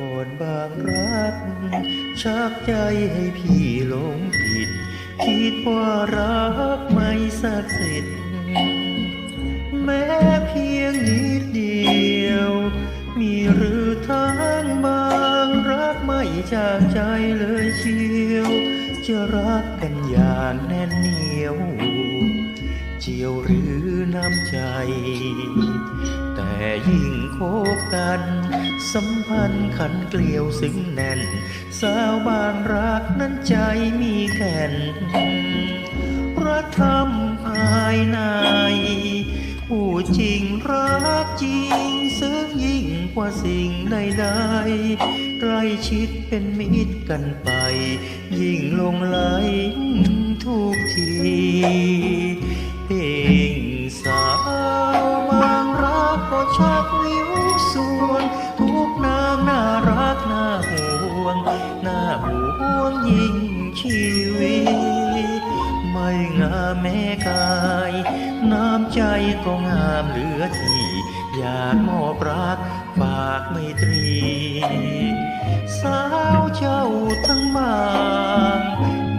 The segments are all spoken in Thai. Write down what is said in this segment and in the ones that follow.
คนบางรัก ชักใจให้พี่หลงผิด คิดว่ารักไม่ศักสิทธิ์แม้เพียงนิดเดียว มีหรือทางบางรักไม่จากใจเลยเชียว จะรักกันอย่างแน่นเหนียว เจียวหรือน้ำใจ ยิ่งคบกัน สัมพันธ์ขันเกลียวซึ้งแน่น สาวบ้างรักนั้นใจมีแก่นรักธรรมภายใน ผู้จริงรักจริงซึ้งยิ่งกว่าสิ่งใดๆใกล้ชิดเป็นมิตรกันไป ยิ่งลงไหลทุกที ก็ชักวิวสวนทุกนางน่ารักน่าห่วง น่าห่วงยิ่งชีวิต ไม่งามแม่กาย น้ำใจก็งามเหลือที่ อยากมอบรักฝากไมตรี สาวเจ้าทั้งบาง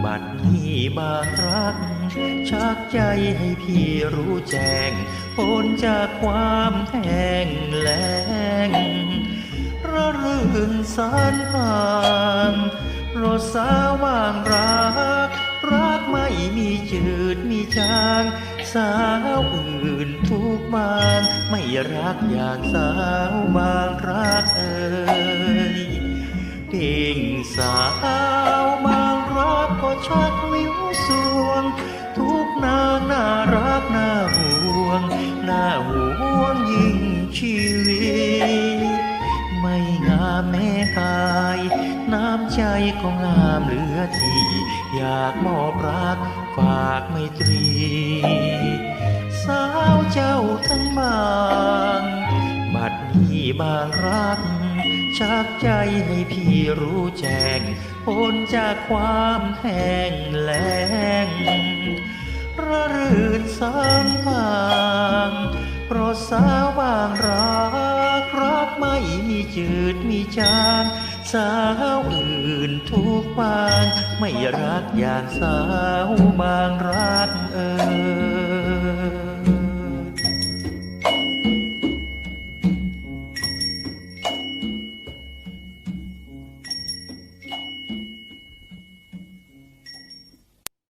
บัดนี้บางรัก ชักใจให้พี่รู้แจ้งพ้นจากความแห้งแล้งระรื่นสารผ่านรถสาวบางรัก รักไม่มีจืดมีจาง สาวอื่นทุกบาง ไม่รักอย่างสาวบางรักเอ่ยเพ่งสาวบางรักก็ชักวิ กาย น้ำใจก็งามเหลือที่ อยากมอบรักฝากไมตรี สาวเจ้าทั้งบาง บัดนี้บางรัก ชักใจให้พี่รู้แจ้งพ้นจากความแห้งแล้งระรื่นสารพางเพราะสาวบางรัก ม่มีจืดมีจางสาวอื่นทุกบาง ไม่รักอย่างสาวบางรักเออ